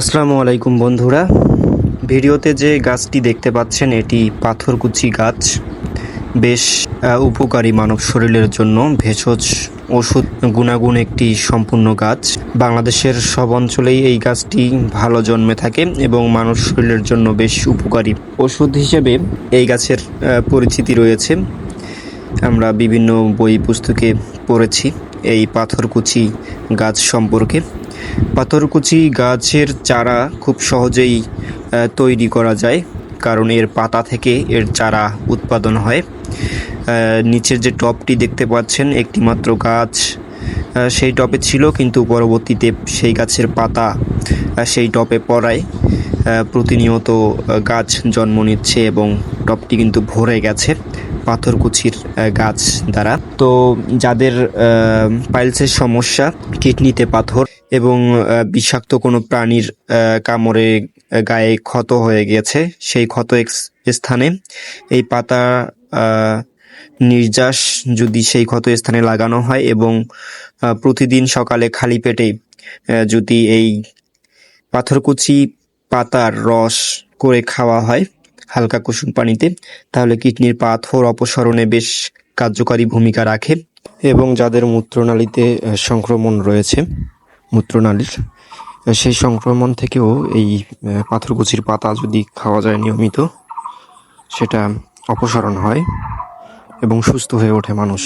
আসসালামু আলাইকুম বন্ধুরা। ভিডিওতে যে গাছটি দেখতে পাচ্ছেন, এটি পাথরকুচি গাছ। বেশ উপকারী মানব শরীরের জন্য। ভেষজ ওষুধ গুণাগুণ একটি সম্পূর্ণ গাছ। বাংলাদেশের সব অঞ্চলেই এই গাছটি ভালো জন্মে থাকে এবং মানব শরীরের জন্য বেশ উপকারী ওষুধ হিসেবে এই গাছের পরিচিতি রয়েছে। আমরা বিভিন্ন বই পুস্তকে পড়েছি। এই পাথরকুচি গাছ সম্পর্কে। পাথরকুচি গাছের চারা খুব সহজেই তৈরি করা যায়, কারণ এর পাতা থেকে এর চারা উৎপাদন হয়। নিচের যে টপটি দেখতে পাচ্ছেন একটি মাত্র গাছ সেই টপে ছিল, কিন্তু পরবর্তীতে সেই গাছের পাতা সেই টপে পড়ায় প্রতিনিয়ত গাছ জন্ম নিচ্ছে এবং টপটি কিন্তু ভরে গেছে। পাথরকুচির গাছ দ্বারা। তো যাদের পাইলসের সমস্যা, কিডনিতে পাথর এবং বিষাক্ত কোনো প্রাণীর কামড়ে গায়ে ক্ষত হয়ে গেছে, সেই ক্ষত স্থানে এই পাতা নির্যাস যদি সেই ক্ষত স্থানে লাগানো হয় এবং প্রতিদিন সকালে খালি পেটে যদি এই পাথরকুচি পাতার রস করে খাওয়া হয় হালকা কুসুম পানিতে, তাহলে কিডনির পাথর অপসরণে বেশ কার্যকারী ভূমিকা রাখে। এবং যাদের মূত্রনালীতে সংক্রমণ রয়েছে, মূত্রনালীর সেই সংক্রমণ থেকেও এই পাথরকুচির পাতা যদি খাওয়া যায় নিয়মিত, সেটা অপসারণ হয় এবং সুস্থ হয়ে ওঠে মানুষ।